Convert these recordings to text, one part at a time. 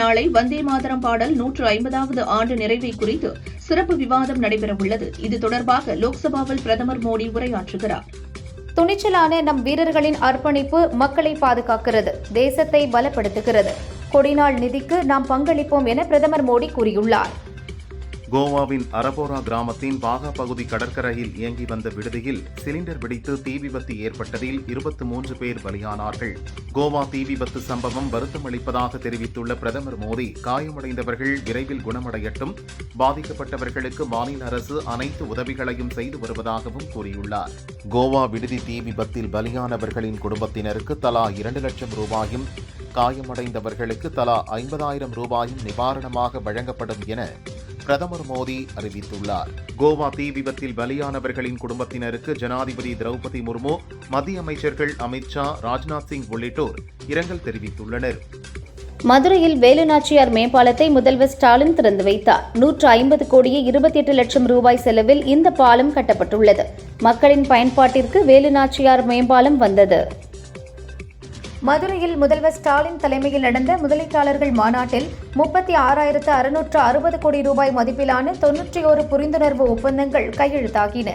நாளை வந்தே மாதரம் பாடல் நூற்று ஐம்பதாவது ஆண்டு நிறைவை குறித்து சிறப்பு விவாதம் நடைபெறவுள்ளது. இது தொடர்பாக லோக்சபாவில் பிரதமர் மோடி உரையாற்றுகிறார். துணிச்சலான நம் வீரர்களின் அர்ப்பணிப்பு மக்களை பாதுகாக்கிறது தேசத்தை பலப்படுத்துகிறது. கொடிநாள் நிதிக்கு நாம் பங்களிப்போம் என பிரதமர் மோடி கூறியுள்ளார். கோவாவின் அரபோரா கிராமத்தின் பாகா பகுதி கடற்கரையில் இயங்கி வந்த விடுதியில் சிலிண்டர் வெடித்து தீ விபத்து ஏற்பட்டதில் இருபத்தி மூன்று பேர் பலியானார்கள். கோவா தீ விபத்து சம்பவம் வருத்தம் அளிப்பதாக தெரிவித்துள்ள பிரதமர் மோடி காயமடைந்தவர்கள் விரைவில் குணமடையட்டும். பாதிக்கப்பட்டவர்களுக்கு மாநில அரசு அனைத்து உதவிகளையும் செய்து வருவதாகவும் கூறியுள்ளார். கோவா விடுதி தீ விபத்தில் பலியானவர்களின் குடும்பத்தினருக்கு தலா இரண்டு லட்சம் ரூபாயும் காயமடைந்தவர்களுக்கு தலா ஐம்பதாயிரம் ரூபாயும் நிவாரணமாக வழங்கப்படும் என பிரதமர் மோடி அறிவித்துள்ளார். கோவா தீ விபத்தில் பலியானவர்களின் குடும்பத்தினருக்கு ஜனாதிபதி திரௌபதி முர்மு மத்திய அமைச்சர்கள் அமித்ஷா ராஜ்நாத் சிங் உள்ளிட்டோர் இரங்கல் தெரிவித்துள்ளனர். மதுரையில் வேலுநாச்சியார் மேம்பாலத்தை முதல்வர் ஸ்டாலின் திறந்து வைத்தார். நூற்று ஐம்பது கோடியே இருபத்தி எட்டு லட்சம் ரூபாய் செலவில் இந்த பாலம் கட்டப்பட்டுள்ளது. மக்களின் பயன்பாட்டிற்கு வேலுநாச்சியார் மேம்பாலம் வந்தது. மதுரையில் முதல்வர் ஸ்டாலின் தலைமையில் நடந்த முதலீட்டாளர்கள் மாநாட்டில் முப்பத்தி ஆறாயிரத்து அறுநூற்று அறுபது கோடி ரூபாய் மதிப்பிலான தொன்னூற்றி ஒரு புரிந்துணர்வு ஒப்பந்தங்கள் கையெழுத்தாகின.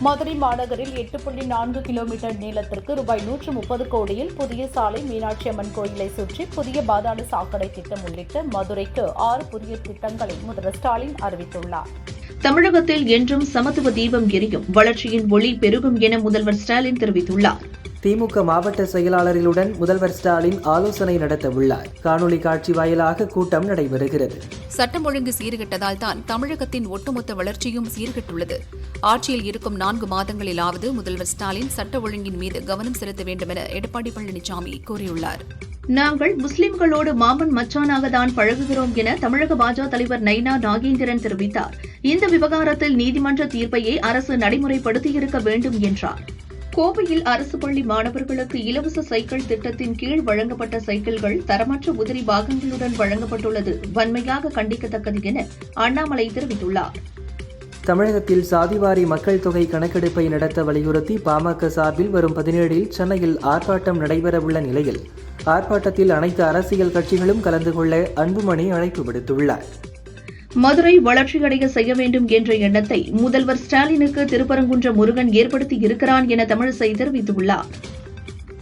மதுரை மாநகரில் எட்டு புள்ளி நான்கு கிலோமீட்டர் நீளத்திற்கு ரூபாய் நூற்று முப்பது கோடியில் புதிய சாலை மீனாட்சி அம்மன் கோயிலை சுற்றி புதிய பாதாள சாக்கடை திட்டம் உள்ளிட்ட மதுரைக்கு ஆறு புதிய திட்டங்களை முதல்வர் ஸ்டாலின் அறிவித்துள்ளார். தமிழகத்தில் என்றும் சமத்துவ தீபம் எரியும் வளர்ச்சியின் ஒளி பெருகும் என முதல்வர் ஸ்டாலின் தெரிவித்துள்ளார். திமுக மாவட்ட செயலாளர்களுடன் முதல்வர் ஸ்டாலின் ஆலோசனை நடத்த உள்ளார். காணொலி காட்சி வாயிலாக கூட்டம் நடைபெறுகிறது. சட்டம் ஒழுங்கு சீர்கெட்டதால் தான் தமிழகத்தின் ஒட்டுமொத்த வளர்ச்சியும் சீர்கெட்டுள்ளது. ஆட்சியில் இருக்கும் நான்கு மாதங்களிலாவது முதல்வர் ஸ்டாலின் சட்ட ஒழுங்கின் மீது கவனம் செலுத்த வேண்டும் என எடப்பாடி பழனிசாமி கூறியுள்ளார். நாங்கள் முஸ்லிம்களோடு மாமன் மச்சானாக தான் பழகுகிறோம் என தமிழக பாஜக தலைவர் நைனா நாகேந்திரன் தெரிவித்தார். இந்த விவகாரத்தில் நீதிமன்ற தீர்ப்பையே அரசு நடைமுறைப்படுத்தியிருக்க வேண்டும் என்றார். கோவையில் அரசு பள்ளி மாணவர்களுக்கு இலவச சைக்கிள் திட்டத்தின் கீழ் வழங்கப்பட்ட சைக்கிள்கள் தரமற்ற உதிரி பாகங்களுடன் வழங்கப்பட்டுள்ளது. வன்மையாக கண்டிக்கத்தக்கது என அண்ணாமலை தெரிவித்துள்ளார். தமிழகத்தில் சாதிவாரி மக்கள் தொகை கணக்கெடுப்பை நடத்த வலியுறுத்தி பாமக சார்பில் வரும் பதினேழில் சென்னையில் ஆர்ப்பாட்டம் நடைபெறவுள்ள நிலையில் ஆர்ப்பாட்டத்தில் அனைத்து அரசியல் கட்சிகளும் கலந்து கொள்ள அன்புமணி அழைப்பு விடுத்துள்ளார். மதுரை வளர்ச்சியடைய செய்ய வேண்டும் என்ற எண்ணத்தை முதல்வர் ஸ்டாலினுக்கு திருப்பரங்குன்ற முருகன் ஏற்படுத்தி இருக்கிறான் என தமிழிசை தெரிவித்துள்ளார்.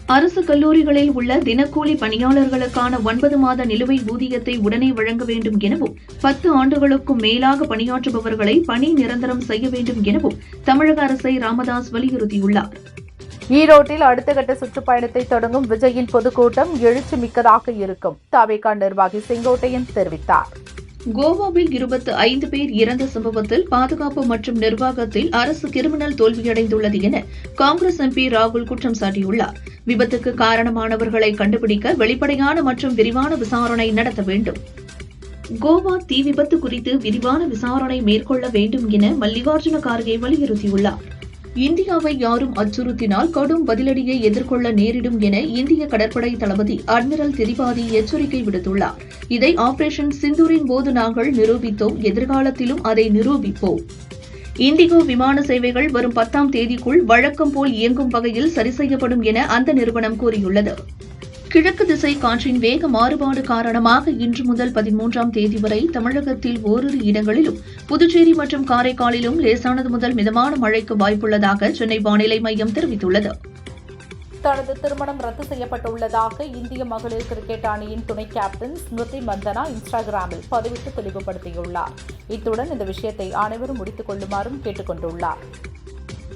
அரசு கல்லூரிகளில் உள்ள தினக்கூலி பணியாளர்களுக்கான ஒன்பது மாத நிலுவை ஊதியத்தை உடனே வழங்க வேண்டும் எனவும் பத்து ஆண்டுகளுக்கும் மேலாக பணியாற்றுபவர்களை பணி நிரந்தரம் செய்ய வேண்டும் எனவும் தமிழக அரசை ராமதாஸ் வலியுறுத்தியுள்ளார். ஈரோட்டில் அடுத்த கட்ட சுற்றுப்பயணத்தை தொடங்கும் விஜயின் பொதுக்கூட்டம் எழுச்சி மிக்கதாக இருக்கும். தாவேகா நிர்வாகி செங்கோட்டையன் தெரிவித்தார். கோவாவில் இருபத்து ஐந்து பேர் இறந்த சம்பவத்தில் பாதுகாப்பு மற்றும் நிர்வாகத்தில் அரசு கிரிமினல் தோல்வியடைந்துள்ளது என காங்கிரஸ் எம்பி ராகுல் குற்றம் சாட்டியுள்ளார். விபத்துக்கு காரணமானவர்களை கண்டுபிடிக்க வெளிப்படையான மற்றும் விரிவான விசாரணை நடத்த வேண்டும். கோவா தீ விபத்து குறித்து விரிவான விசாரணை மேற்கொள்ள வேண்டும் என மல்லிகார்ஜுன கார்கே வலியுறுத்தியுள்ளார். இந்தியாவை யாரும் அச்சுறுத்தினால் கடும் பதிலடியை எதிர்கொள்ள நேரிடும் என இந்திய கடற்படை தளபதி அட்மிரல் திரிபாதி எச்சரிக்கை விடுத்துள்ளார். இதை ஆபரேஷன் சிந்தூரின் போது நாங்கள் நிரூபித்தோம். எதிர்காலத்திலும் அதை நிரூபிப்போம். இண்டிகோ விமான சேவைகள் வரும் பத்தாம் தேதிக்குள் வழக்கம் போல் இயங்கும் வகையில் சரி செய்யப்படும் என அந்த நிறுவனம் கூறியுள்ளது. கிழக்கு திசை காற்றின் வேக மாறுபாடு காரணமாக இன்று முதல் பதிமூன்றாம் தேதி வரை தமிழகத்தில் ஓரிரு இடங்களிலும் புதுச்சேரி மற்றும் காரைக்காலிலும் லேசானது முதல் மிதமான மழைக்கு வாய்ப்புள்ளதாக சென்னை வானிலை மையம் தெரிவித்துள்ளது. தனது திருமணம் ரத்து செய்யப்பட்டுள்ளதாக இந்திய மகளிர் கிரிக்கெட் அணியின் துணை கேப்டன் ஸ்மிருதி மந்தனா இன்ஸ்டாகிராமில் பதிவிட்டு தெளிவுபடுத்தியுள்ளார். இத்துடன் இந்த விஷயத்தை அனைவரும் முடித்துக் கொள்ளுமாறும் கேட்டுக்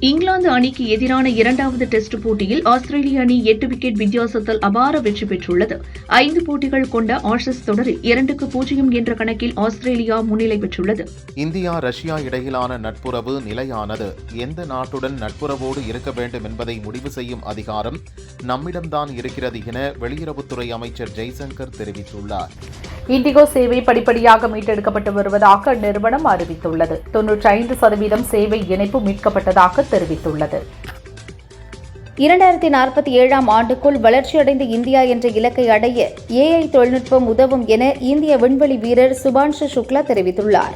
இங்கிலாந்து அணிக்கு எதிரான இரண்டாவது டெஸ்ட் போட்டியில் ஆஸ்திரேலிய அணி எட்டு விக்கெட் வித்தியாசத்தில் அபார வெற்றி பெற்றுள்ளது. ஐந்து போட்டிகள் கொண்ட ஆஷஸ் தொடரில் இரண்டுக்கு பூஜ்ஜியம் என்ற கணக்கில் ஆஸ்திரேலியா முன்னிலை பெற்றுள்ளது. இந்தியா ரஷ்யா இடையிலான நட்புறவு நிலையானது. எந்த நாட்டுடன் நட்புறவோடு இருக்க வேண்டும் என்பதை முடிவு செய்யும் அதிகாரம் நம்மிடம்தான் இருக்கிறது என வெளியுறவுத்துறை அமைச்சர் ஜெய்சங்கர் தெரிவித்துள்ளார். இண்டிகோ சேவை படிப்படியாக மீட்டெடுக்கப்பட்டு வருவதாக அந்நிறுவனம் அறிவித்துள்ளது. தொன்னூற்றி ஐந்து சதவீதம் சேவை இணைப்பு மீட்கப்பட்டதாக தெரிவித்துள்ளது. இரண்டாயிரத்தி நாற்பத்தி ஏழாம் ஆண்டுக்குள் வளர்ச்சியடைந்த இந்தியா என்ற இலக்கை அடைய ஏஐ தொழில்நுட்பம் உதவும் என இந்திய விண்வெளி வீரர் சுபான்ஷு சுக்லா தெரிவித்துள்ளார்.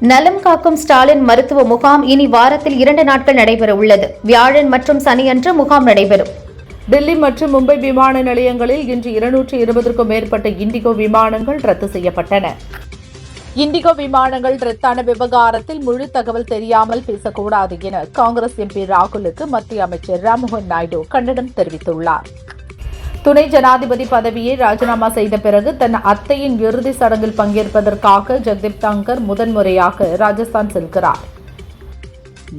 நலம் காக்கும் ஸ்டாலின் மருத்துவ முகாம் இனி வாரத்தில் இரண்டு நாட்கள் நடைபெற உள்ளது வியாழன் மற்றும் சனியன்று முகாம் நடைபெறும். டெல்லி மற்றும் மும்பை விமான நிலையங்களில் இன்று இருநூற்று இருபதற்கும் மேற்பட்ட இண்டிகோ விமானங்கள் ரத்து செய்யப்பட்டன. இண்டிகோ விமானங்கள் ரத்தான விவகாரத்தில் முழு தகவல் தெரியாமல் பேசக்கூடாது என காங்கிரஸ் எம்பி ராகுலுக்கு மத்திய அமைச்சர் ராம்மோகன் நாயுடு கண்டனம் தெரிவித்துள்ளார். துணை ஜனாதிபதி பதவியை ராஜினாமா செய்த பிறகு தன் அத்தையின் இறுதி சடங்கில் பங்கேற்பதற்காக ஜெகதீப் தங்கர் முதன்முறையாக ராஜஸ்தான் செல்கிறார்.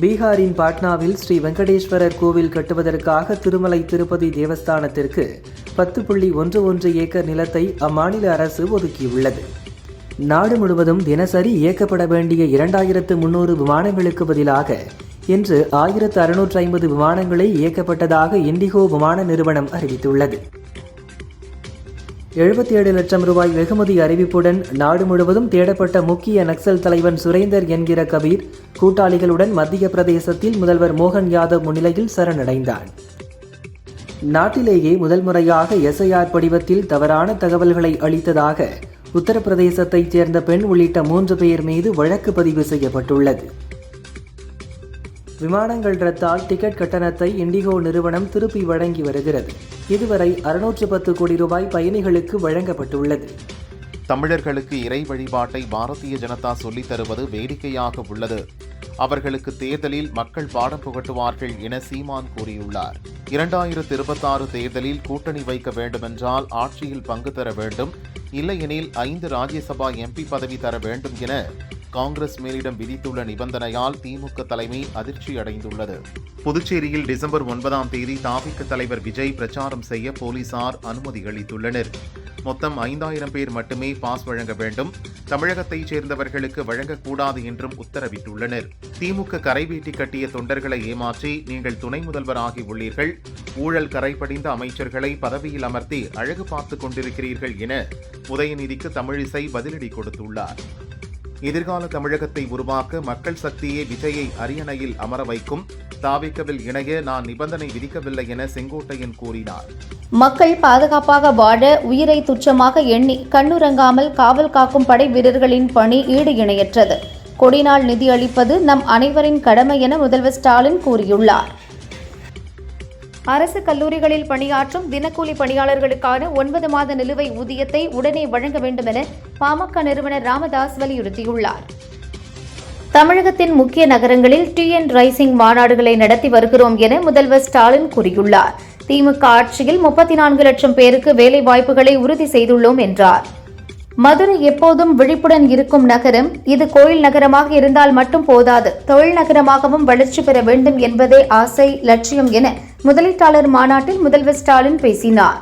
பீகாரின் பாட்னாவில் ஸ்ரீ வெங்கடேஸ்வரர் கோவில் கட்டுவதற்காக திருமலை திருப்பதி தேவஸ்தானத்திற்கு பத்து புள்ளி ஒன்று ஒன்று ஏக்கர் நிலத்தை அம்மாநில அரசு ஒதுக்கியுள்ளது. நாடு முழுவதும் தினசரி இயக்கப்பட வேண்டிய இரண்டாயிரத்து முன்னூறு விமானங்களுக்கு பதிலாக இன்று ஆயிரத்து அறுநூற்று ஐம்பது விமானங்களை இயக்கப்பட்டதாக இண்டிகோ விமான நிறுவனம் அறிவித்துள்ளது. எழுபத்தி ஏழு லட்சம் ரூபாய் வெகுமதி அறிவிப்புடன் நாடு முழுவதும் தேடப்பட்ட முக்கிய நக்சல் தலைவன் சுரேந்தர் என்கிற கபீர் கூட்டாளிகளுடன் மத்திய பிரதேசத்தில் முதல்வர் மோகன் யாதவ் முன்னிலையில் சரணடைந்தார். நாட்டிலேயே முதல் முறையாக எஸ்ஐஆர் படிவத்தில் தவறான தகவல்களை அளித்ததாக உத்தரப்பிரதேசத்தைச் சேர்ந்த பெண் உள்ளிட்ட மூன்று பேர் மீது வழக்கு பதிவு செய்யப்பட்டுள்ளது. விமானங்கள் ரத்தால் டிக்கெட் கட்டணத்தை இண்டிகோ நிறுவனம் திருப்பி வழங்கி வருகிறது. இதுவரை அறுநூற்று பத்து கோடி ரூபாய் பயணிகளுக்கு வழங்கப்பட்டுள்ளது. தமிழர்களுக்கு இறை வழிபாட்டை பாரதிய ஜனதா சொல்லித் தருவது வேடிக்கையாக உள்ளது. அவர்களுக்கு தேர்தலில் மக்கள் பாடம் புகட்டுவார்கள் என சீமான் கூறியுள்ளார். இரண்டாயிரத்து இருபத்தாறு தேர்தலில் கூட்டணி வைக்க வேண்டுமென்றால் ஆட்சியில் பங்கு தர வேண்டும். இல்லையெனில் ஐந்து ராஜ்யசபா எம்பி பதவி தர வேண்டும் என காங்கிரஸ் மேலிடம் விதித்துள்ள நிபந்தனையால் திமுக தலைமை அதிர்ச்சி அடைந்துள்ளது புதுச்சேரியில் டிசம்பர் ஒன்பதாம் தேதி தாவிக தலைவர் விஜய் பிரச்சாரம் செய்ய போலீசார் அனுமதி அளித்துள்ளனர். மொத்தம் ஐந்தாயிரம் பேர் மட்டுமே பாஸ் வழங்க வேண்டும். தமிழகத்தைச் சேர்ந்தவர்களுக்கு வழங்கக்கூடாது என்றும் உத்தரவிட்டுள்ளனர். திமுக கரைவேட்டி கட்டிய தொண்டர்களை ஏமாற்றி நீங்கள் துணை முதல்வராகி உள்ளீர்கள். ஊழல் கரைபடிந்த அமைச்சர்களை பதவியில் அமர்த்தி அழகு பார்த்துக் கொண்டிருக்கிறீர்கள் என உதயநிதிக்கு தமிழிசை பதிலடி கொடுத்துள்ளார். எதிர்கால தமிழகத்தை உருவாக்க மக்கள் சக்தியே விஜயை அரியணையில் அமர வைக்கும். தாவிக்கவில் இணைய நான் நிபந்தனை விதிக்கவில்லை என செங்கோட்டையன் கூறினார். மக்கள் பாதுகாப்பாக வாழ உயிரை துச்சமாக எண்ணி கண்ணுறங்காமல் காவல் காக்கும் படை வீரர்களின் பணி ஈடு இணையற்றது. கொடிநாள் நிதி அளிப்பது நம் அனைவரின் கடமை என முதல்வர் ஸ்டாலின் கூறியுள்ளார். அரசு கல்லூரிகளில் பணியாற்றும் தினக்கூலி பணியாளர்களுக்கான ஒன்பது மாத நிலுவை ஊதியத்தை உடனே வழங்க வேண்டும் என பாமக நிறுவனர் ராமதாஸ் வலியுறுத்தியுள்ளார். தமிழகத்தின் முக்கிய நகரங்களில் டிஎன் ரைசிங் மாநாடுகளை நடத்தி வருகிறோம் என முதல்வர் ஸ்டாலின் கூறியுள்ளார். திமுக ஆட்சியில் முப்பத்தி நான்கு லட்சம் பேருக்கு வேலை வாய்ப்புகளை உறுதி செய்துள்ளோம் என்றார். மதுரை எப்போதும் விழிப்புடன் இருக்கும் நகரம் இது கோயில் நகரமாக இருந்தால் மட்டும் போதாது தொழில் நகரமாகவும் வளர்ச்சி பெற வேண்டும் என்பதே ஆசை லட்சியம் என முதலீட்டாளர் மாநாட்டில் முதல்வர் ஸ்டாலின் பேசினார்.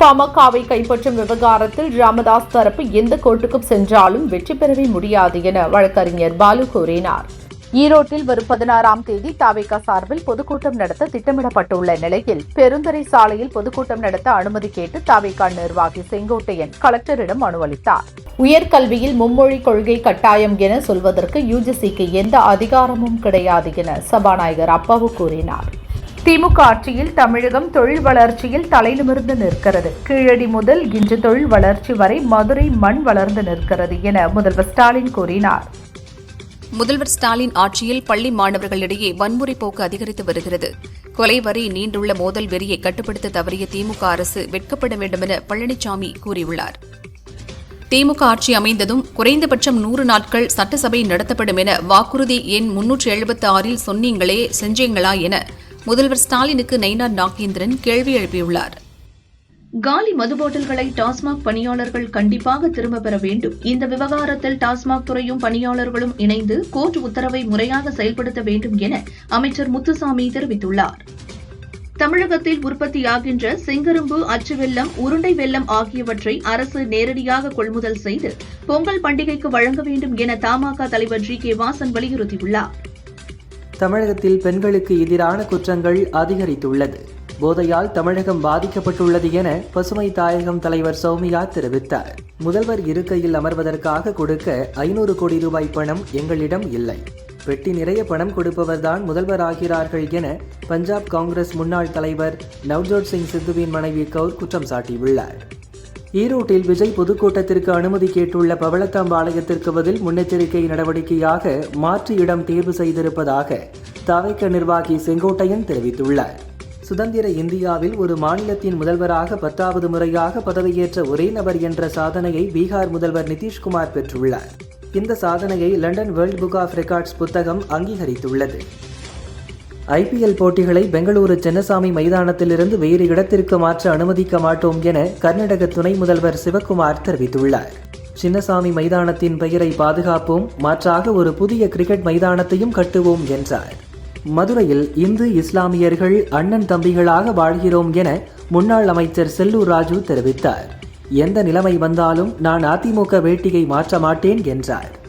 பாமகவை கைப்பற்றும் விவகாரத்தில் ராமதாஸ் தரப்பு எந்த கோர்ட்டுக்கும் சென்றாலும் வெற்றி பெறவே முடியாது என வழக்கறிஞர் பாலு கூறினார். ஈரோட்டில் வரும் பதினாறாம் தேதி தாவேகா சார்பில் பொதுக்கூட்டம் நடத்த திட்டமிடப்பட்டுள்ள நிலையில் பெருந்தரை சாலையில் பொதுக்கூட்டம் நடத்த அனுமதி கேட்டு தாவேகா நிர்வாகி செங்கோட்டையன் கலெக்டரிடம் மனு அளித்தார். உயர்கல்வியில் மும்மொழி கொள்கை கட்டாயம் என சொல்வதற்கு யுஜிசிக்கு எந்த அதிகாரமும் கிடையாது என சபாநாயகர் அப்பாவு கூறினார். திமுக ஆட்சியில் தமிழகம் தொழில் வளர்ச்சியில் தலைநிமிர்ந்து நிற்கிறது. கீழடி முதல் இன்று தொழில் வளர்ச்சி வரை மதுரை மண் வளர்ந்து நிற்கிறது என முதல்வர் ஸ்டாலின் கூறினார். முதல்வர் ஸ்டாலின் ஆட்சியில் பள்ளி மாணவர்களிடையே வன்முறை போக்கு அதிகரித்து வருகிறது. கொலை வரி நீண்டுள்ள மோதல் வெறியை கட்டுப்படுத்த தவறிய திமுக அரசு வெட்கப்பட வேண்டுமென பழனிசாமி கூறியுள்ளார். திமுக ஆட்சி அமைந்ததும் குறைந்தபட்சம் நூறு நாட்கள் சட்டசபை நடத்தப்படும் என வாக்குறுதி எண் முன்னூற்று எழுபத்தி ஆறில் சொன்னீங்களே செஞ்சீங்களா என முதல்வர் ஸ்டாலினுக்கு நயினார் நாகேந்திரன் கேள்வி எழுப்பியுள்ளார். காலி மது பாட்டில்களை டாஸ்மாக் பணியாளர்கள் கண்டிப்பாக திரும்ப பெற வேண்டும். இந்த விவகாரத்தில் டாஸ்மாக் துறையும் பணியாளர்களும் இணைந்து கோர்ட் உத்தரவை முறையாக செயல்படுத்த வேண்டும் என அமைச்சர் முத்துசாமி தெரிவித்துள்ளார். தமிழகத்தில் உற்பத்தியாகின்ற செங்கரும்பு அச்சு வெல்லம் உருண்டை வெல்லம் ஆகியவற்றை அரசு நேரடியாக கொள்முதல் செய்து பொங்கல் பண்டிகைக்கு வழங்க வேண்டும் என தமாக தலைவர் ஜி கே வாசன் வலியுறுத்தியுள்ளார். தமிழகத்தில் பெண்களுக்கு எதிரான குற்றங்கள் அதிகரித்துள்ளது. போதையால் தமிழகம் பாதிக்கப்பட்டுள்ளது என பசுமை தாயகம் தலைவர் சௌமியா தெரிவித்தார். முதல்வர் இருக்கையில் அமர்வதற்காக கொடுக்க ஐநூறு கோடி ரூபாய் பணம் எங்களிடம் இல்லை. பெட்டி நிறைய பணம் கொடுப்பவர்தான் முதல்வர் ஆகிறார்கள் என பஞ்சாப் காங்கிரஸ் முன்னாள் தலைவர் நவ்ஜோத் சிங் சித்துவின் மனைவி கவுர் குற்றம் சாட்டியுள்ளார். ஈரோட்டில் விஜய் பொதுக்கூட்டத்திற்கு அனுமதி கேட்டுள்ள பவளத்தாம்பாளையத்திற்கு பதில் முன்னெச்சரிக்கை நடவடிக்கையாக மாற்று இடம் தேர்வு செய்திருப்பதாக தவைக்க நிர்வாகி செங்கோட்டையன் தெரிவித்துள்ளார். சுதந்திர இந்தியாவில் ஒரு மாநிலத்தின் முதல்வராக பத்தாவது முறையாக பதவியேற்ற ஒரே நபர் என்ற சாதனையை பீகார் முதல்வர் நிதிஷ்குமார் பெற்றுள்ளார். இந்த சாதனையை London World Book of Records புத்தகம் அங்கீகரித்துள்ளது. ஐபிஎல் போட்டிகளை பெங்களூரு சென்னசாமி மைதானத்திலிருந்து வேறு இடத்திற்கு மாற்ற அனுமதிக்க மாட்டோம் என கர்நாடக துணை முதல்வர் சிவக்குமார் தெரிவித்துள்ளார். சின்னசாமி மைதானத்தின் பெயரை பாதுகாப்போம் மாற்றாக ஒரு புதிய கிரிக்கெட் மைதானத்தையும் கட்டுவோம் என்றார். மதுரையில் இந்து இஸ்லாமியர்கள் அண்ணன் தம்பிகளாக வாழ்கிறோம் என முன்னாள் அமைச்சர் செல்லூர் ராஜு தெரிவித்தார். எந்த நிலைமை வந்தாலும் நான் அதிமுக வேட்டியை மாற்ற மாட்டேன் என்றார்.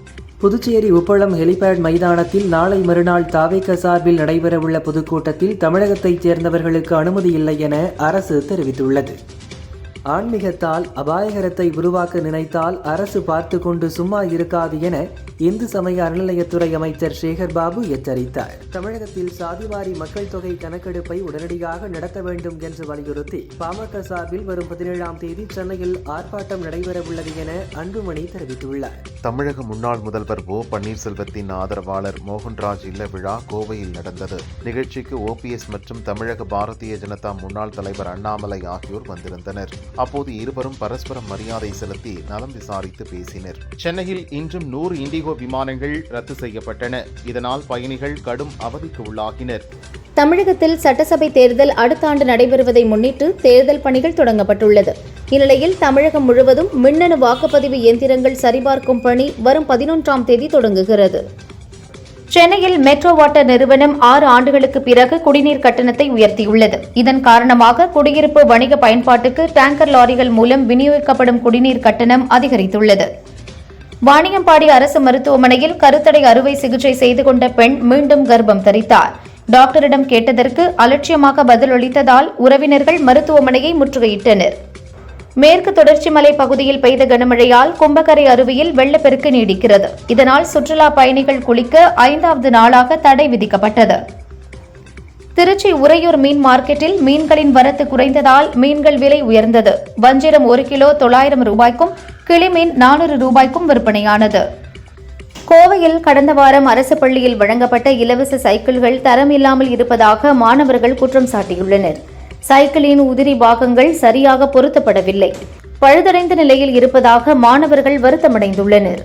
புதுச்சேரி உப்பளம் ஹெலிபேட் மைதானத்தில் நாளை மறுநாள் தாவேக சார்பில் நடைபெறவுள்ள பொதுக்கூட்டத்தில் தமிழகத்தைச் சேர்ந்தவர்களுக்கு அனுமதி இல்லை என அரசு தெரிவித்துள்ளது. ஆன்மீகத்தால் அபாயகரத்தை உருவாக்க நினைத்தால் அரசு பார்த்து கொண்டு சும்மா இருக்காது என இந்து சமய அறநிலையத்துறை அமைச்சர் சேகர் பாபு எச்சரித்தார். தமிழகத்தில் சாதிவாரி மக்கள் தொகை கணக்கெடுப்பை உடனடியாக நடத்த வேண்டும் என்று வலியுறுத்தி பாமக சார்பில் வரும் பதினேழாம் தேதி சென்னையில் ஆர்ப்பாட்டம் நடைபெறவுள்ளது என அன்புமணி தெரிவித்துள்ளார். தமிழக முன்னாள் முதல்வர் ஓ. பன்னீர்செல்வத்தின் ஆதரவாளர் மோகன்ராஜ் இல்ல விழா கோவையில் நடந்தது. நிகழ்ச்சிக்கு ஓபிஎஸ் மற்றும் தமிழக பாரதிய ஜனதா முன்னாள் தலைவர் அண்ணாமலை ஆகியோர் வந்திருந்தனர். அப்போது இருவரும் பரஸ்பரம் மரியாதை செலுத்தி நலம் விசாரித்து பேசினர். சென்னையில் இன்றும் நூறு இண்டிகோ விமானங்கள் ரத்து செய்யப்பட்டன. இதனால் பயணிகள் கடும் அவதிக்கு உள்ளாகினர். தமிழகத்தில் சட்டசபை தேர்தல் அடுத்த ஆண்டு நடைபெறுவதை முன்னிட்டு தேர்தல் பணிகள் தொடங்கப்பட்டுள்ளது. இந்நிலையில் தமிழகம் முழுவதும் மின்னணு வாக்குப்பதிவு இயந்திரங்கள் சரிபார்க்கும் பணி வரும் பதினொன்றாம் தேதி தொடங்குகிறது. சென்னையில் மெட்ரோ வாட்டர் நிறுவனம் ஆறு ஆண்டுகளுக்கு பிறகு குடிநீர் கட்டணத்தை உயர்த்தியுள்ளது. இதன் காரணமாக குடியிருப்பு வணிக பயன்பாட்டுக்கு டேங்கர் லாரிகள் மூலம் விநியோகிக்கப்படும் குடிநீர் கட்டணம் அதிகரித்துள்ளது. வாணியம்பாடி அரசு மருத்துவமனையில் கருத்தடை அறுவை சிகிச்சை செய்து கொண்ட பெண் மீண்டும் கர்ப்பம் தரித்தார். டாக்டரிடம் கேட்டதற்கு அலட்சியமாக பதிலளித்ததால் உறவினர்கள் மருத்துவமனையை முற்றுகையிட்டனர். மேற்கு தொடர்ச்சி மலை பகுதியில் பெய்த கனமழையால் கும்பக்கரை அருவியில் வெள்ளப்பெருக்கு நீடிக்கிறது. இதனால் சுற்றுலா பயணிகள் குளிக்க ஐந்தாவது நாளாக தடை விதிக்கப்பட்டது. திருச்சி உறையூர் மீன் மார்க்கெட்டில் மீன்களின் வரத்து குறைந்ததால் மீன்கள் விலை உயர்ந்தது. வஞ்சிரம் ஒரு கிலோ தொள்ளாயிரம் ரூபாய்க்கும் கிளிமீன் நானூறு ரூபாய்க்கும் விற்பனையானது. கோவையில் கடந்த வாரம் அரசு பள்ளியில் வழங்கப்பட்ட இலவச சைக்கிள்கள் தரமில்லாமல் இருப்பதாக மாணவர்கள் குற்றம் சாட்டியுள்ளனர். சைக்கிளின் உதிரி பாகங்கள் சரியாக பொருத்தப்படவில்லை. பழுதடைந்த நிலையில் இருப்பதாக மாணவர்கள் வருத்தமடைந்துள்ளனர்.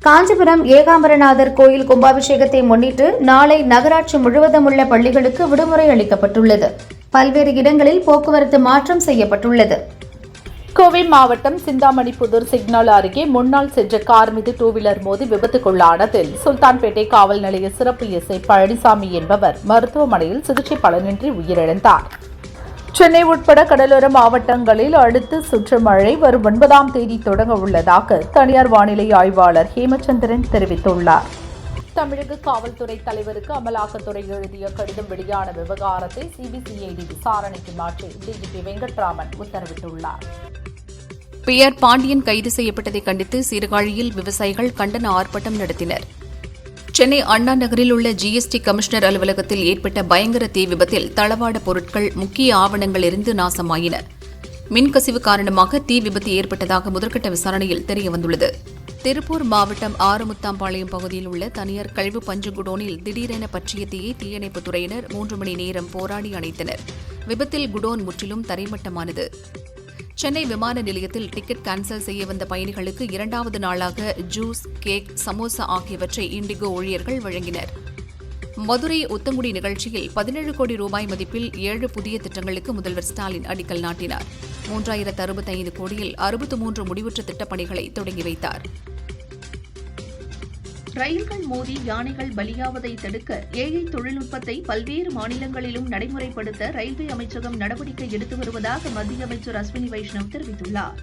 காஞ்சிபுரம் ஏகாம்பரநாதர் கோயில் கும்பாபிஷேகத்தை முன்னிட்டு நாளை நகராட்சி முழுவதும் உள்ள பள்ளிகளுக்கு விடுமுறை அளிக்கப்பட்டுள்ளது. பல்வேறு இடங்களில் போக்குவரத்து மாற்றம் செய்யப்பட்டுள்ளது. கோவை மாவட்டம் சிந்தாமணிப்புதூர் சிக்னல் அருகே முன்னால் சென்ற கார் மீது டூ வீலர் மோதி விபத்துக்குள்ளானதில் சுல்தான்பேட்டை காவல் நிலைய சிறப்பு எஸ்ஐ பழனிசாமி என்பவர் மருத்துவமனையில் சிகிச்சை பலனின்றி உயிரிழந்தார். சென்னை உட்பட கடலோர மாவட்டங்களில் அடுத்து சுற்று மழை வரும் ஒன்பதாம் தேதி தொடங்க உள்ளதாக தனியார் வானிலை ஆய்வாளர் ஹேமச்சந்திரன் தெரிவித்துள்ளார். தமிழக காவல்துறை தலைவருக்கு அமலாக்கத்துறை எழுதிய கடிதம் வெளியான விவகாரத்தை சிபிசிஐடி விசாரணைக்கு மாற்றி டிஜிபி வெங்கட்ராமன் உத்தரவிட்டுள்ளார். பியர் பாண்டியன் கைது செய்யப்பட்டதை கண்டித்து சீர்காழியில் விவசாயிகள் கண்டன ஆர்ப்பாட்டம் நடத்தினர். சென்னை அண்ணா நகரில் உள்ள ஜிஎஸ்டி கமிஷனர் அலுவலகத்தில் ஏற்பட்ட பயங்கர தீ விபத்தில் தளவாட பொருட்கள் முக்கிய ஆவணங்கள் இருந்து நாசமாயின. மின்கசிவு காரணமாக தீ விபத்து ஏற்பட்டதாக முதற்கட்ட விசாரணையில் தெரியவந்துள்ளது. திருப்பூர் மாவட்டம் ஆறுமுத்தாம்பாளையம் பகுதியில் உள்ள தனியார் கழிவு பஞ்சு குடோனில் திடீரென பற்றிய தீயை தீயணைப்புத் துறையினர் மூன்று மணி நேரம் போராடி அணைத்தனர். விபத்தில் குடோன் முற்றிலும் தரைமட்டமானது. சென்னை விமான நிலையத்தில் டிக்கெட் கேன்சல் செய்ய வந்த பயணிகளுக்கு இரண்டாவது நாளாக ஜூஸ் கேக் சமோசா ஆகியவற்றை இண்டிகோ ஊழியர்கள் வழங்கினர். மதுரை ஒத்தங்குடி நிகழ்ச்சியில் பதினேழு கோடி ரூபாய் மதிப்பில் ஏழு புதிய திட்டங்களுக்கு முதல்வர் ஸ்டாலின் அடிக்கல் நாட்டினார். மூன்றாயிரத்து அறுபத்தைந்து கோடியில் அறுபத்து மூன்று முடிவுற்ற திட்டப்பணிகளை தொடங்கி வைத்தார். ரயில்கள் மோதி யானைகள் பலியாவதை தடுக்க ஏஐ தொழில்நுட்பத்தை பல்வேறு மாநிலங்களிலும் நடைமுறைப்படுத்த ரயில்வே அமைச்சகம் நடவடிக்கை எடுத்து வருவதாக மத்திய அமைச்சர் அஸ்வினி வைஷ்ணவ் தெரிவித்துள்ளார்.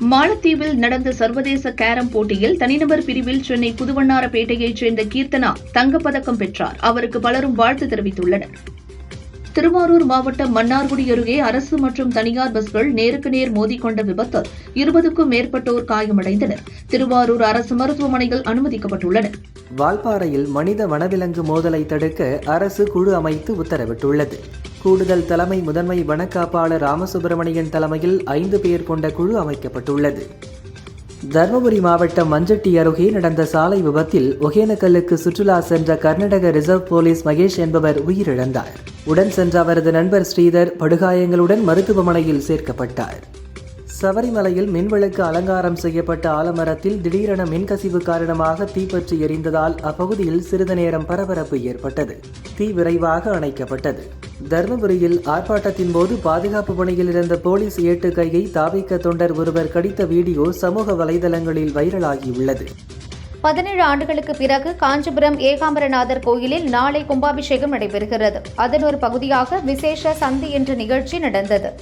மாலத்தீவில் நடந்த சர்வதேச கேரம் போட்டியில் தனிநபர் பிரிவில் சென்னை புதுவண்ணாரப்பேட்டையைச் சேர்ந்த கீர்த்தனா தங்கப்பதக்கம் பெற்றார். அவருக்கு பலரும் வாழ்த்து தெரிவித்துள்ளனர். திருவாரூர் மாவட்டம் மன்னார்குடி அருகே அரசு மற்றும் தனியார் பஸ்கள் நேருக்கு நேர் மோதிக்கொண்ட விபத்தில் இருபதுக்கும் மேற்பட்டோர் காயமடைந்தனர். திருவாரூர் அரசு மருத்துவமனையில் அனுமதிக்கப்பட்டுள்ளனர் வால்பாறையில் மனித வனவிலங்கு மோதலை தடுக்க அரசு குழு அமைத்து உத்தரவிட்டுள்ளது. கூடுதல் தலைமை முதன்மை வனக்காப்பாளர் ராமசுப்பிரமணியன் தலைமையில் ஐந்து பேர் கொண்ட குழு அமைக்கப்பட்டுள்ளது. தருமபுரி மாவட்டம் மஞ்சட்டி அருகே நடந்த சாலை விபத்தில் ஒகேனக்கல்லுக்கு சுற்றுலா சென்ற கர்நாடக ரிசர்வ் போலீஸ் மகேஷ் என்பவர் உயிரிழந்தார். உடன் சென்ற அவரது நண்பர் ஸ்ரீதர் படுகாயங்களுடன் மருத்துவமனையில் சேர்க்கப்பட்டார். சபரிமலையில் மின்விளக்கு அலங்காரம் செய்யப்பட்ட ஆலமரத்தில் திடீரென மின்கசிவு காரணமாக தீப்பற்றி எரிந்ததால் அப்பகுதியில் சிறிது நேரம் பரபரப்பு ஏற்பட்டது. தீ விரைவாக அணைக்கப்பட்டது. தருமபுரியில் ஆர்ப்பாட்டத்தின் போது பாதுகாப்பு பணியில் இருந்த போலீஸ் ஏட்டு கையை தாவிக்க தொண்டர் ஒருவர் கடித்த வீடியோ சமூக வலைதளங்களில் வைரலாகியுள்ளது பதினேழு ஆண்டுகளுக்கு பிறகு காஞ்சிபுரம் ஏகாம்பரநாதர் கோயிலில் நாளை கும்பாபிஷேகம் நடைபெறுகிறது. அதன் ஒரு பகுதியாக விசேஷ சந்தி என்ற நிகழ்ச்சி நடந்தது.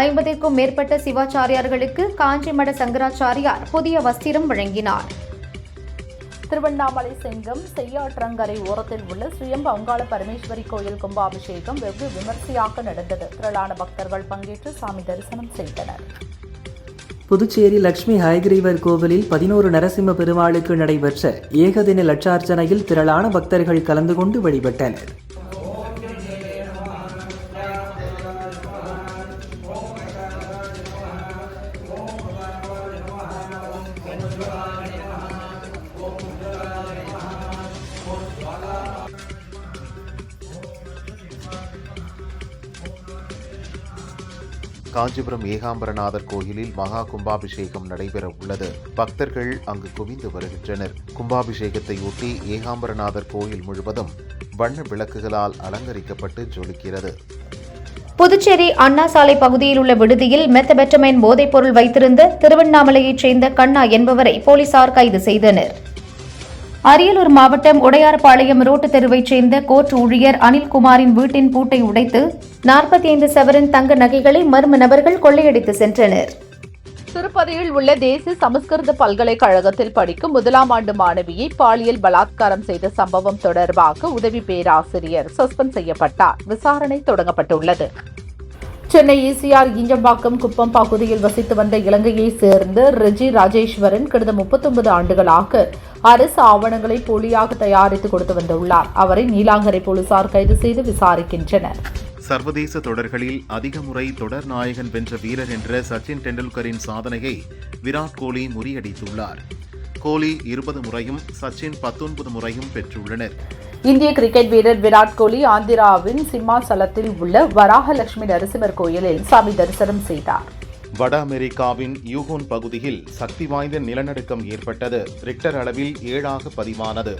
ஐம்பதிற்கும் மேற்பட்ட சிவாச்சாரியார்களுக்கு காஞ்சிமட சங்கராச்சாரியார் புதிய வஸ்திரம் வழங்கினார். திருவண்ணாமலை செங்கம் செய்யாற்றங்கரை ஓரத்தில் உள்ள சுயம் பங்காள பரமேஸ்வரி கோயில் கும்பாபிஷேகம் வெகு விமர்சையாக நடந்தது. திரளான பக்தர்கள் பங்கேற்று சாமி தரிசனம் செய்தனர். புதுச்சேரி லட்சுமி ஹயகிரீவர் கோவிலில் பதினோரு நரசிம்ம பெருமாளுக்கு நடைபெற்ற ஏகதின லட்சார்ச்சனையில் திரளான பக்தர்கள் கலந்து கொண்டு வழிபட்டனர். காஞ்சிபுரம் ஏகாம்பரநாதர் கோயிலில் மகா கும்பாபிஷேகம் நடைபெற உள்ளது. பக்தர்கள் அங்கு குவிந்து வருகின்றனர். கும்பாபிஷேகத்தை ஒட்டி ஏகாம்பரநாதர் கோயில் முழுவதும் வண்ண விளக்குகளால் அலங்கரிக்கப்பட்டு ஜொலிக்கிறது. புதுச்சேரி அண்ணா சாலை பகுதியில் உள்ள விடுதியில் மெத்தபெட்டமைன் போதைப்பொருள் வைத்திருந்த திருவண்ணாமலையைச் சேர்ந்த கண்ணா என்பவரை போலீசார் கைது செய்தனர். அரியலூர் மாவட்டம் உடையார்பாளையம் ரோட்டு தெருவைச் சேர்ந்த கோர்ட் ஊழியர் அனில்குமாரின் வீட்டின் பூட்டை உடைத்து நாற்பத்தி ஐந்து சவரன் தங்க நகைகளை மர்ம நபர்கள் கொள்ளையடித்து சென்றனர். திருப்பதியில் உள்ள தேசிய சமஸ்கிருத பல்கலைக்கழகத்தில் படிக்கும் முதலாம் ஆண்டு மாணவியை பாலியல் பலாத்காரம் செய்த சம்பவம் தொடர்பாக உதவி பேராசிரியர் சஸ்பெண்ட் செய்யப்பட்டார். விசாரணை தொடங்கப்பட்டுள்ளது. சென்னை ஈசிஆர் ஈஞ்சம்பாக்கம் குப்பம் பகுதியில் வசித்து வந்த இலங்கையைச் சேர்ந்த ரெஜி ராஜேஸ்வரன் கடந்த முப்பத்தொன்பது ஆண்டுகளாக அரசு ஆவணங்களை போலியாக தயாரித்து கொடுத்து வந்துள்ளார். அவரை நீலாங்கரை போலீசார் கைது செய்து விசாரிக்கின்றனர். சர்வதேச தொடர்களில் அதிக முறை தொடர் நாயகன் வென்ற வீரர் என்ற சச்சின் டெண்டுல்கரின் சாதனையை விராட் கோலி முறியடித்துள்ளார். கோலி இருபது முறையும் சச்சின் பத்தொன்பது முறையும் பெற்றுள்ளனர். இந்திய கிரிக்கெட் வீரர் விராட் கோலி ஆந்திராவின் சிம்மாசலத்தில் உள்ள வராகலட்சுமி நரசிம்மர் கோயிலில் சாமி தரிசனம் செய்தார். வட அமெரிக்காவின் யூகோன் பகுதியில் சக்தி வாய்ந்த நிலநடுக்கம் ஏற்பட்டது. ரிக்டர் அளவில் ஏழாக பதிவானது.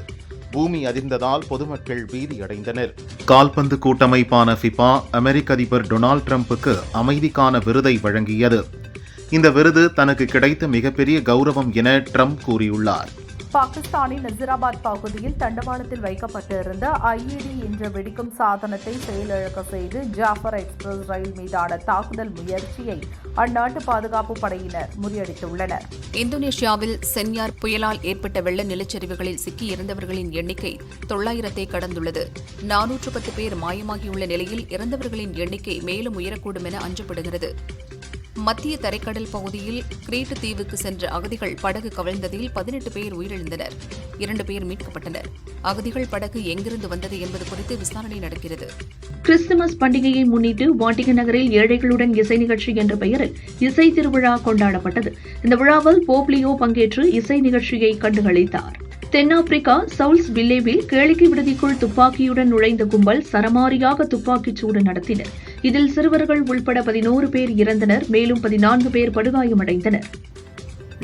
பூமி அதிர்ந்ததால் பொதுமக்கள் பீதியடைந்தனர் கால்பந்து கூட்டமைப்பான ஃபிபா அமெரிக்க அதிபர் டொனால்ட் ட்ரம்புக்கு அமைதிக்கான விருதை வழங்கியது. இந்த விருது தனக்கு கிடைத்த மிகப்பெரிய கௌரவம் என ட்ரம்ப் கூறியுள்ளார். பாகிஸ்தானின் நசிராபாத் பகுதியில் தண்டவாளத்தில் வைக்கப்பட்டிருந்த ஐஇடி என்ற வெடிக்கும் சாதனத்தை செயலிழக்க செய்து ஜாஃபர் எக்ஸ்பிரஸ் ரயில் மீதான தாக்குதல் முயற்சியை அந்நாட்டு பாதுகாப்பு படையினர் முறியடித்துள்ளனர். இந்தோனேஷியாவில் சென்யார் புயலால் ஏற்பட்ட வெள்ள நிலச்சரிவுகளில் சிக்கியிருந்தவர்களின் எண்ணிக்கை தொள்ளாயிரத்தை கடந்துள்ளது. நானூற்று பத்து பேர் மாயமாகியுள்ள நிலையில் இறந்தவர்களின் எண்ணிக்கை மேலும் உயரக்கூடும் என அஞ்சப்படுகிறது. மத்திய தரைக்கடல் பகுதியில் கிரீட்டு தீவுக்கு சென்ற அகதிகள் படகு கவிழ்ந்ததில் பதினெட்டு பேர் உயிரிழந்தனர். இரண்டு பேர் மீட்கப்பட்டனர். அகதிகள் படகு எங்கிருந்து வந்தது என்பது குறித்து விசாரணை நடக்கிறது. கிறிஸ்துமஸ் பண்டிகையை முன்னிட்டு வாட்டிக நகரில் ஏழைகளுடன் இசை நிகழ்ச்சி என்ற பெயரில் இசை திருவிழா கொண்டாடப்பட்டது. இந்த விழாவில் போப்லியோ பங்கேற்று இசை நிகழ்ச்சியை கண்டுகளித்தார். தென்னாப்பிரிக்கா சவுல்ஸ் வில்லேவில் கேளிக்கை விடுதிக்குள் துப்பாக்கியுடன் நுழைந்த கும்பல் சரமாரியாக துப்பாக்கிச் சூடு நடத்தினர். இதில் சிறுவர்கள் உள்பட பதினோரு பேர் இறந்தனர் மேலும் பதினான்கு பேர் படுகாயமடைந்தனர்.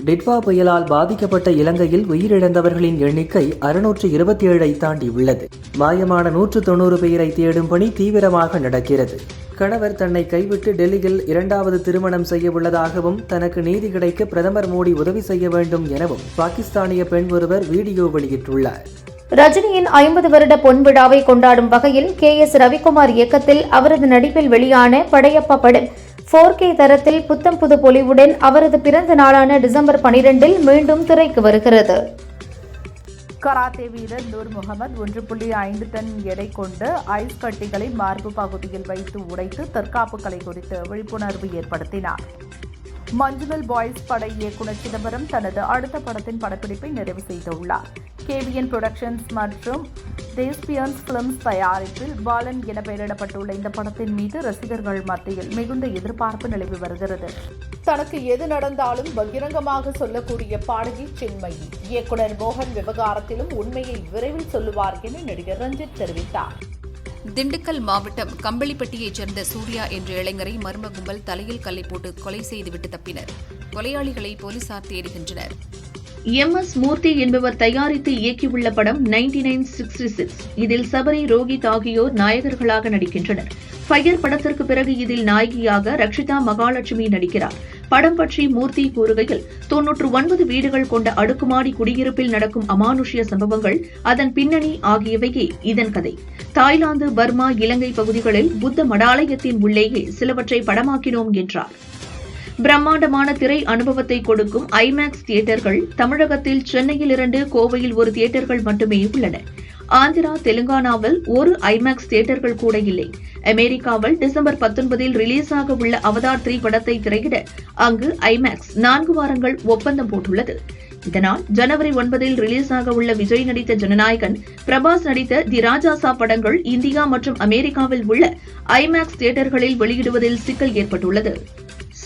டிட்வா புயலால் பாதிக்கப்பட்ட இலங்கையில் உயிரிழந்தவர்களின் எண்ணிக்கை அறுநூற்று இருபத்தி ஏழை தாண்டியுள்ளது. மாயமான நூற்று தொண்ணூறு பேரை தேடும் பணி தீவிரமாக நடக்கிறது. கணவர் தன்னை கைவிட்டு டெல்லியில் இரண்டாவது திருமணம் செய்ய உள்ளதாகவும் தனக்கு நீதி கிடைக்க பிரதமர் மோடி உதவி செய்ய வேண்டும் எனவும் பாகிஸ்தானிய பெண் ஒருவர் வீடியோ வெளியிட்டுள்ளார். ரஜினியின் ஐம்பது வருட பொன் விழாவை கொண்டாடும் வகையில் கே எஸ் ரவிக்குமார் இயக்கத்தில் அவரது நடிப்பில் வெளியான படையப்பா படம் போர் கே தரத்தில் புத்தம் புது பொலிவுடன் அவரது பிறந்த நாளான டிசம்பர் பனிரெண்டில் மீண்டும் திரைக்கு வருகிறது. கராத்தே வீரர் நூர் முகமது ஒன்று புள்ளி ஐந்து டன் எடை கொண்டு ஐஸ் கட்டிகளை மார்பு பகுதியில் வைத்து உடைத்து தற்காப்பு கலை குறித்து விழிப்புணர்வு ஏற்படுத்தினார். மஞ்சுமல் பாய்ஸ் பட இயக்குனர் சிதம்பரம் தனது அடுத்த படத்தின் படப்பிடிப்பை நிறைவு செய்துள்ளார். கேவிஎன் புரொடக்ஷன்ஸ் மற்றும் தேஸ்பியன்ஸ் பிலிம்ஸ் தயாரிப்பில் பாலன் என பெயரிடப்பட்டுள்ள இந்த படத்தின் மீது ரசிகர்கள் மத்தியில் மிகுந்த எதிர்பார்ப்பு நிலவி வருகிறது. தனக்கு எது நடந்தாலும் பகிரங்கமாக சொல்லக்கூடிய பாடகி சின்மயி. இயக்குனர் மோகன் விவகாரத்திலும் உண்மையை விரைவில் சொல்லுவார் என நடிகர் ரஞ்சித் தெரிவித்தார். திண்டுக்கல் மாவட்டம் கம்பளிப்பட்டியைச் சேர்ந்த சூர்யா என்ற இளைஞரை மர்ம கும்பல் தலையில் கல்லை போட்டு கொலை செய்துவிட்டு தப்பினர். கொலையாளிகளை போலீசார் தேடுகின்றனர். எம் எஸ் மூர்த்தி என்பவர் தயாரித்து இயக்கியுள்ள படம் நைன்டி நைன் சிக்ஸ்டி சிக்ஸ். இதில் சபரி ரோஹித் ஆகியோர் நாயகர்களாக நடிக்கின்றனர். ஃபயர் படத்திற்கு பிறகு இதில் நாயகியாக ரக்ஷிதா மகாலட்சுமி நடிக்கிறார். படம் பற்றி மூர்த்தி கூறுகையில் தொன்னூற்று ஒன்பது வீடுகள் கொண்ட அடுக்குமாடி குடியிருப்பில் நடக்கும் அமானுஷ்ய சம்பவங்கள் அதன் பின்னணி ஆகியவையே இதன் கதை. தாய்லாந்து பர்மா இலங்கை பகுதிகளில் புத்த மடாலயத்தின் உள்ளேயே சிலவற்றை படமாக்கினோம் என்றார். பிரம்மாண்டமான திரை அனுபவத்தை கொடுக்கும் ஐமேக்ஸ் தியேட்டர்கள் தமிழகத்தில் சென்னையில் இரண்டு கோவையில் ஒரு தியேட்டர்கள் மட்டுமே உள்ளன. ஆந்திரா தெலுங்கானாவில் ஒரு ஐமேக்ஸ் தியேட்டர்கள் கூட இல்லை. அமெரிக்காவில் டிசம்பர் பத்தொன்பதில் ரிலீஸ் ஆக உள்ள அவதார் த்ரீ படத்தை திரையிட அங்கு ஐமேக்ஸ் நான்கு வாரங்கள் ஒப்பந்தம் போட்டுள்ளது. இதனால் ஜனவரி ஒன்பதில் ரிலீஸ் ஆக உள்ள விஜய் நடித்த ஜனநாயகன் பிரபாஸ் நடித்த தி ராஜாசா படங்கள் இந்தியா மற்றும் அமெரிக்காவில் உள்ள ஐமேக்ஸ் தியேட்டர்களில் வெளியிடுவதில் சிக்கல் ஏற்பட்டுள்ளது.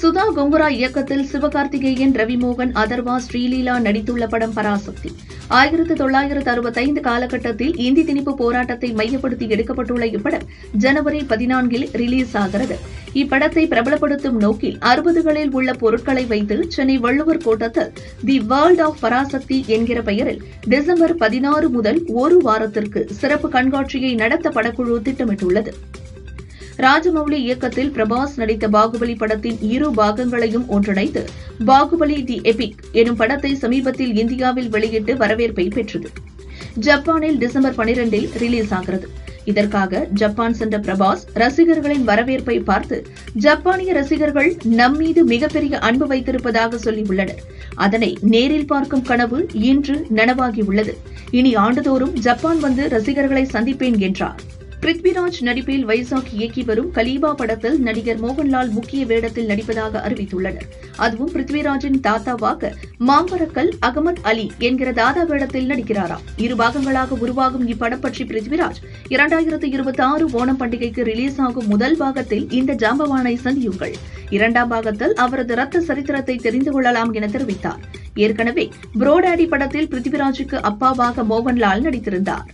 சுதா கொங்குரா இயக்கத்தில் சிவகார்த்திகேயன் ரவிமோகன் அதர்வா ஸ்ரீலீலா நடித்துள்ள படம் பராசக்தி. ஆயிரத்து தொள்ளாயிரத்து அறுபத்தைந்து காலகட்டத்தில் இந்தி திணிப்பு போராட்டத்தை மையப்படுத்தி எடுக்கப்பட்டுள்ள இப்படம் ஜனவரி பதினான்கில் ரிலீஸ் ஆகிறது. இப்படத்தை பிரபலப்படுத்தும் நோக்கில் அறுபதுகளில் உள்ள பொருட்களை வைத்து சென்னை வள்ளுவர் கோட்டத்தில் தி வேர்ல்ட் ஆஃப் பராசக்தி என்கிற பெயரில் டிசம்பர் பதினாறு முதல் ஒரு வாரத்திற்கு சிறப்பு கண்காட்சியை நடத்த படக்குழு திட்டமிட்டுள்ளது. ராஜமௌலி இயக்கத்தில் பிரபாஸ் நடித்த பாகுபலி படத்தின் இரு பாகங்களையும் ஒன்றிணைத்து பாகுபலி தி எபிக் எனும் படத்தை சமீபத்தில் இந்தியாவில் வெளியிட்டு வரவேற்பை பெற்றது. ஜப்பானில் டிசம்பர் பனிரெண்டில் ரிலீஸ் ஆகிறது. இதற்காக ஜப்பான் சென்ற பிரபாஸ் ரசிகர்களின் வரவேற்பை பார்த்து ஜப்பானிய ரசிகர்கள் நம் மீது மிகப்பெரிய அன்பு வைத்திருப்பதாக சொல்லியுள்ளனர் அதனை நேரில் பார்க்கும் கனவு இன்று நனவாகியுள்ளது இனி ஆண்டுதோறும் ஜப்பான் வந்து ரசிகர்களை சந்திப்பேன் என்றார். பிருத்விராஜ் நடிப்பில் வைசாக் இயக்கி வரும் கலீபா படத்தில் நடிகர் மோகன்லால் முக்கிய வேடத்தில் நடிப்பதாக அறிவித்துள்ளனர். அதுவும் பிருத்விராஜின் தாத்தாவாக மாம்பரக்கல் அகமத் அலி என்கிற தாதா வேடத்தில் நடிக்கிறாராம் இரு பாகங்களாக உருவாகும் இப்படம் பற்றி பிருத்விராஜ் இரண்டாயிரத்து இருபத்தி ஆறு ஓணம் பண்டிகைக்கு ரிலீஸ் ஆகும் முதல் பாகத்தில் இந்த ஜாம்பவானை சந்தியுங்கள். இரண்டாம் பாகத்தில் அவரது ரத்த சரித்திரத்தை தெரிந்து கொள்ளலாம் என தெரிவித்தார். ஏற்கனவே புரோடாடி படத்தில் பிருத்விராஜுக்கு அப்பாவாக மோகன்லால் நடித்திருந்தார்.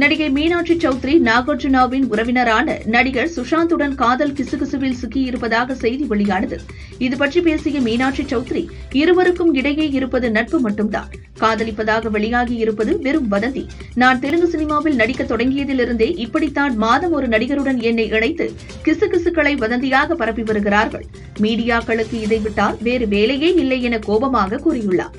நடிகை மீனாட்சி சௌத்ரி நாகார்ஜுனாவின் உறவினரான நடிகர் சுஷாந்துடன் காதல் கிசுகிசுவில் சிக்கியிருப்பதாக செய்தி வெளியானது. இது பற்றி பேசிய மீனாட்சி சௌத்ரி இருவருக்கும் இடையே இருப்பது நட்பு மட்டும்தான். காதலிப்பதாக வெளியாகி இருப்பது வெறும் வதந்தி. நான் தெலுங்கு சினிமாவில் நடிக்க தொடங்கியதிலிருந்தே இப்படித்தான் மாதம் ஒரு நடிகருடன் என்னை இணைத்து கிசுகிசுக்களை வதந்தியாக பரப்பி வருகிறார்கள். மீடியாக்களுக்கு இதை விட்டால் வேறு வேலையே இல்லை என கோபமாக கூறியுள்ளார்.